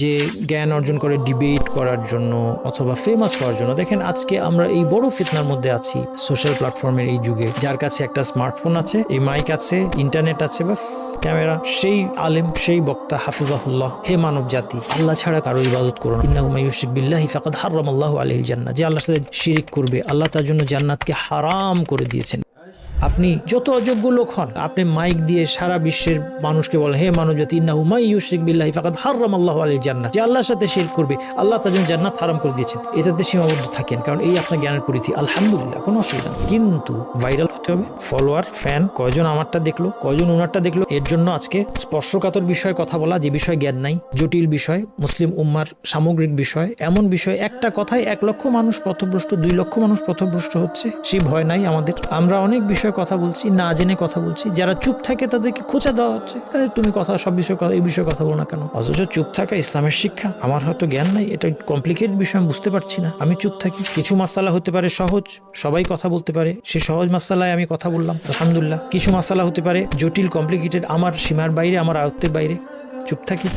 যে জ্ঞান অর্জন করে ডিবেট করার জন্য অথবা ফেমাস হওয়ার জন্য। দেখেন, আজকে আমরা এই বড় ফিতনার মধ্যে আছি সোশ্যাল প্ল্যাটফর্মের এই যুগে। যার কাছে একটা স্মার্টফোন আছে, এই মাইক আছে ইন্টারনেট আছে বাস ক্যামেরা সেই আলেম, সেই বক্তা হাফিজাহুল্লাহ, হে মানব জাতি, আল্লাহ ছাড়া কারও ইবাদত করো বিল্লাহি ফাকাদ হারামাল্লাহু আলাইহিল জান্নাহ। যে আল্লাহর সাথে শিরিক করবে, আল্লাহ তার জন্য জান্নাতকে হারাম করে দিয়েছেন। আপনি যত অযোগ্য লোক হন, আপনি মাইক দিয়ে সারা বিশ্বের মানুষকে বলেন, হে মানব জাতি ইন্নাহু মাই ইউশরিক বিল্লাহি, ফাকাদ হারাম আল্লাহ আলী জান্নাত যে আল্লাহর সাথে শির করবে, আল্লাহ জন্য জান্নাত হারাম করে দিয়েছেন। এটাতে সীমাবদ্ধ থাকেন, কারণ এই আপনার জ্ঞানের পরিধি। আলহামদুলিল্লাহ, কোনো অসুবিধা কিন্তু ভাইরাল হতে হবে, ফলোয়ার, ফ্যান, কয়জন আমারটা দেখল, কয়জন ওনারটা দেখল, এর জন্য আজকে স্পর্শকাতর বিষয়ে কথা বলা, যে বিষয়ে জ্ঞান নাই, জটিল বিষয়, মুসলিম উম্মার সামগ্রিক বিষয়, এমন বিষয়, একটা কথায় এক লক্ষ মানুষ পথভ্রষ্ট, দুই লক্ষ মানুষ পথভ্রষ্ট হচ্ছে সেই ভয় নাই আমাদের। আমরা অনেক বিষয়ে কথা বলছি, না জেনে কথা বলছি, যারা চুপ থাকে তাদেরকে খোঁচা দেওয়া হচ্ছে। তুমি কথা, সব বিষয়ে কথা, এই বিষয়ে কথা বলো না কেন? অথচ চুপ থাকা ইসলামের শিক্ষা। আমার হয়তো জ্ঞান নাই, এটা কমপ্লিকেট বিষয়, আমি বুঝতে পারছি না। আমি চুপ থাকি। কিছু মাসালা হতে পারে সহজ, সবাই কথা বলতে পারে। সে সহজ মাসালায় আমি কথা বললাম, আলহামদুলিল্লাহ। কিছু মাসালা হতে পারে জটিল কমপ্লিকেটেড আমার সীমার বাইরে, আমার আয়ত্তের বাইরে। চুপ থাকি।